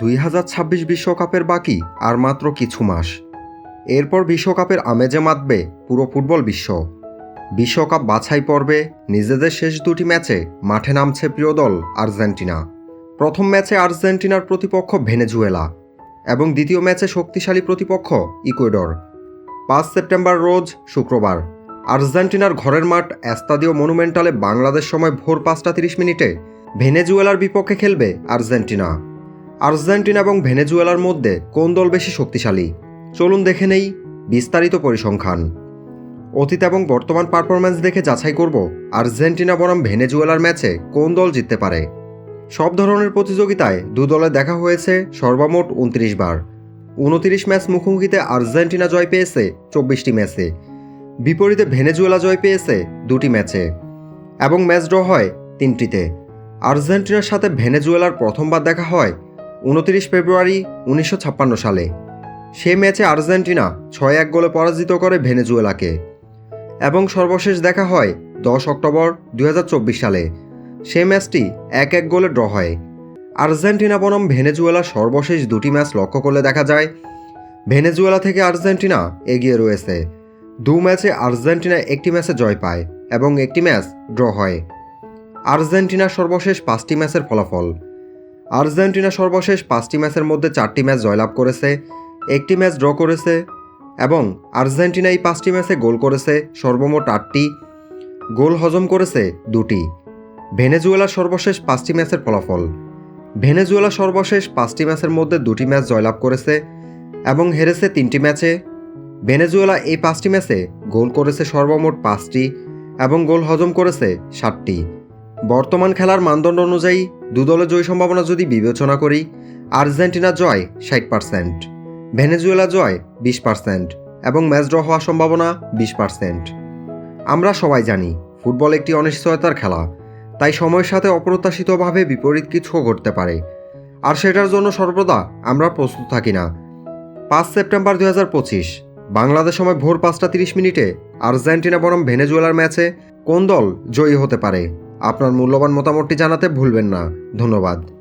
দুই হাজার ছাব্বিশ বিশ্বকাপের বাকি আর মাত্র কিছু মাস। এরপর বিশ্বকাপের আমেজে মাতবে পুরো ফুটবল বিশ্ব। বিশ্বকাপ বাছাই পর্বে নিজেদের শেষ দুটি ম্যাচে মাঠে নামছে প্রিয় দল আর্জেন্টিনা। প্রথম ম্যাচে আর্জেন্টিনার প্রতিপক্ষ ভেনেজুয়েলা এবং দ্বিতীয় ম্যাচে শক্তিশালী প্রতিপক্ষ ইকুয়েডর। পাঁচ সেপ্টেম্বর রোজ শুক্রবার আর্জেন্টিনার ঘরের মাঠ এস্তাদিও মনুমেন্টালে বাংলাদেশ সময় ভোর পাঁচটা তিরিশ মিনিটে ভেনেজুয়েলার বিপক্ষে খেলবে আর্জেন্টিনা। আর্জেন্টিনা এবং ভেনেজুয়েলার মধ্যে কোন দল বেশি শক্তিশালী? চলুন দেখে নেই বিস্তারিত পরিসংখ্যান। অতীত এবং বর্তমান পারফরম্যান্স দেখে যাচাই করব আর্জেন্টিনা বনাম ভেনেজুয়েলার ম্যাচে কোন দল জিততে পারে। সব ধরনের প্রতিযোগিতায় দু দলে দেখা হয়েছে সর্বমোট উনত্রিশ বার। উনত্রিশ ম্যাচ মুখোমুখিতে আর্জেন্টিনা জয় পেয়েছে চব্বিশটি ম্যাচে। বিপরীতে ভেনেজুয়েলা জয় পেয়েছে দুটি ম্যাচে। এবং ম্যাচ ড্র হয় তিনটিতে। আর্জেন্টিনার সাথে ভেনেজুয়েলার প্রথমবার দেখা হয় উনত্রিশ ফেব্রুয়ারি উনিশশো ছাপ্পান্ন সালে। সে ম্যাচে আর্জেন্টিনা ছয় এক গোলে পরাজিত করে ভেনেজুয়েলাকে। এবং সর্বশেষ দেখা হয় দশ অক্টোবর দু হাজার চব্বিশ সালে। সে ম্যাচটি এক এক গোলে ড্র হয়। আর্জেন্টিনা বনাম ভেনেজুয়েলা সর্বশেষ দুটি ম্যাচ লক্ষ্য করলে দেখা যায়, ভেনেজুয়েলা থেকে আর্জেন্টিনা এগিয়ে রয়েছে। দু ম্যাচে আর্জেন্টিনা একটি ম্যাচে জয় পায় এবং একটি ম্যাচ ড্র হয়। আর্জেন্টিনার সর্বশেষ পাঁচটি ম্যাচের ফলাফল আর্জেন্টিনা সর্বশেষ পাঁচটি ম্যাচের মধ্যে চারটি ম্যাচ জয়লাভ করেছে, একটি ম্যাচ ড্র করেছে এবং আর্জেন্টিনা এই পাঁচটি ম্যাচে গোল করেছে সর্বমোট আটটি, গোল হজম করেছে দুটি। ভেনেজুয়েলার সর্বশেষ পাঁচটি ম্যাচের ফলাফল। ভেনেজুয়েলা সর্বশেষ পাঁচটি ম্যাচের মধ্যে দুটি ম্যাচ জয়লাভ করেছে এবং হেরেছে তিনটি ম্যাচে। ভেনেজুয়েলা এই পাঁচটি ম্যাচে গোল করেছে সর্বমোট পাঁচটি এবং গোল হজম করেছে সাতটি। বর্তমান খেলার মানদণ্ড অনুযায়ী দু দলের জয় সম্ভাবনা যদি বিবেচনা করি, আর্জেন্টিনা জয় ষাট পার্সেন্ট ভেনেজুয়েলা জয় বিশ পার্সেন্ট এবং ম্যাচ ড্র হওয়ার সম্ভাবনা বিশ পার্সেন্ট আমরা সবাই জানি, ফুটবল একটি অনিশ্চয়তার খেলা, তাই সময়ের সাথে অপ্রত্যাশিতভাবে বিপরীত কিছু ঘটতে পারে। আর সেটার জন্য সর্বদা আমরা প্রস্তুত থাকি না। পাঁচ সেপ্টেম্বর দুই হাজার পঁচিশ, বাংলাদেশ সময় ভোর পাঁচটা তিরিশ মিনিটে আর্জেন্টিনা বনাম ভেনেজুয়েলার ম্যাচে কোন দল জয়ী হতে পারে? আপনার মূল্যবান মতামতটি জানাতে ভুলবেন না। ধন্যবাদ।